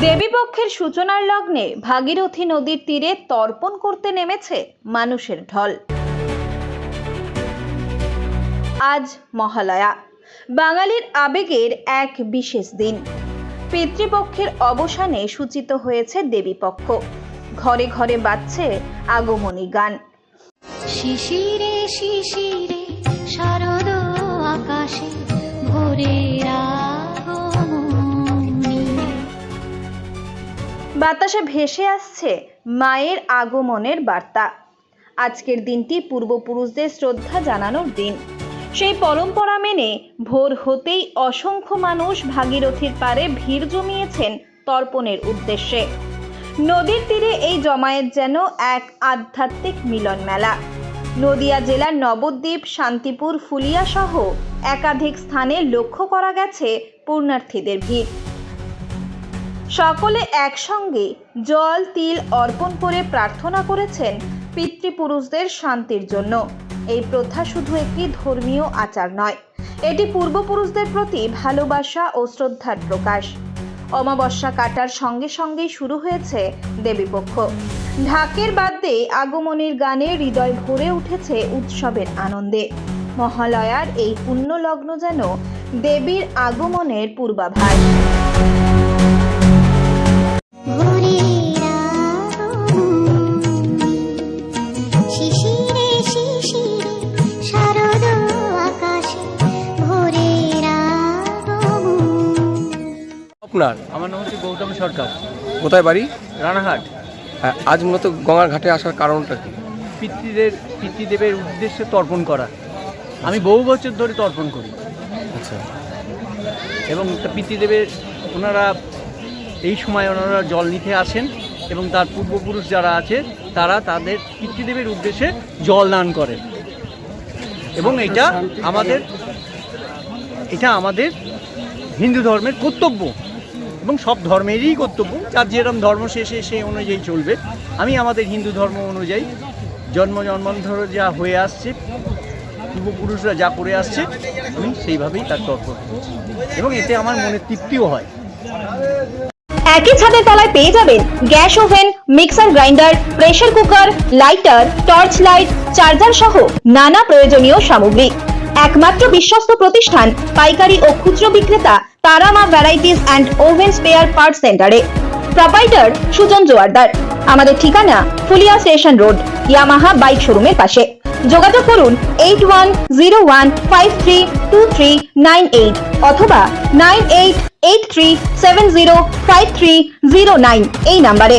দেবীপক্ষের সূচনার লগ্নে ভাগীরথী নদীর তীরে তর্পণ করতে নেমেছে মানুষের ঢল। আজ মহালয়া। বাঙালির আবেগের এক বিশেষ দিন। পিতৃপক্ষের অবসানে সূচিত হয়েছে দেবীপক্ষ। ঘরে ঘরে বাজছে আগমনী গান। শিশিরে শিশিরে, শারদ আকাশে ভোরের বাতাসে ভেসে আসছে মায়ের আগমনের বার্তা। আজকের দিনটি পূর্বপুরুষদের শ্রদ্ধা জানানোর দিন। সেই পরম্পরা মেনে ভোর হতেই অসংখ্য মানুষ ভাগীরথীর পারে ভিড় জমিয়েছেন তর্পণের উদ্দেশ্যে। নদীর তীরে এই জমায়েত যেন এক আধ্যাত্মিক মিলন মেলা। নদিয়া জেলার নবদ্বীপ, শান্তিপুর ফুলিয়া সহ একাধিক স্থানে লক্ষ্য করা গেছে পূর্ণার্থীদের ভিড়। সকলে একসঙ্গে জল, তিল অর্পণ করে প্রার্থনা করেছেন পিতৃপুরুষদের শান্তির জন্য। এই প্রথা শুধু একটি ধর্মীয় আচার নয়, এটি পূর্বপুরুষদের প্রতি ভালোবাসা ও শ্রদ্ধার প্রকাশ। অমাবস্যা কাটার সঙ্গে সঙ্গেই শুরু হয়েছে দেবীপক্ষ। ঢাকের বাদ্যে আগমনের গানে হৃদয় ভরে উঠেছে উৎসবের আনন্দে। মহালয়ার এই পুণ্যলগ্ন যেন দেবীর আগমনের পূর্বাভাস। আপনার? আমার নাম হচ্ছে গৌতম সরকার। কোথায় বাড়ি? রানাঘাট। হ্যাঁ, আজ মূলত গঙ্গার ঘাটে আসার কারণটা কি? পিতৃদের পিতৃদেবের উদ্দেশ্যে তর্পণ করা। আমি বহু বছর ধরে তর্পণ করি। আচ্ছা। এবং পিতৃদেবের ওনারা এই সময় ওনারা জল নিতে আসেন এবং তার পূর্বপুরুষ যারা আছে তারা তাদের পিতৃদেবের উদ্দেশ্যে জল দান করেন। এবং এটা আমাদের এটা আমাদের হিন্দু ধর্মের কর্তব্য। এবং সব ধর্মেরই কর্তব্য। যার যেরকম ধর্ম শেষে সে অনুযায়ী চলবে। আমি আমাদের হিন্দু ধর্ম অনুযায়ী জন্ম জন্মান্তর যা হয়ে আসছে, পূর্বপুরুষরা যা করে আসছে, আমি সেইভাবেই তার তর্পণ এবং এতে আমার মনে তৃপ্তিও হয়। একই ছাদের তলায় পেয়ে যাবেন gas oven, mixer grinder, pressure cooker, lighter, torch light, charger সহ নানা প্রয়োজনীয় সামগ্রী। একমাত্র বিশ্বস্ত প্রতিষ্ঠান, পাইকারি ও খুচরো বিক্রেতা Tarama varieties and oven spare part সেন্টারে প্রোপাইটার সুজন জোয়ারদার। আমাদের ঠিকানা Phulia station road, Yamaha bike শোরুমের পাশে। যোগাযোগ করুন eight one zero one five three two three nine eight অথবা nine eight eight three seven zero five three zero nine এই নাম্বারে।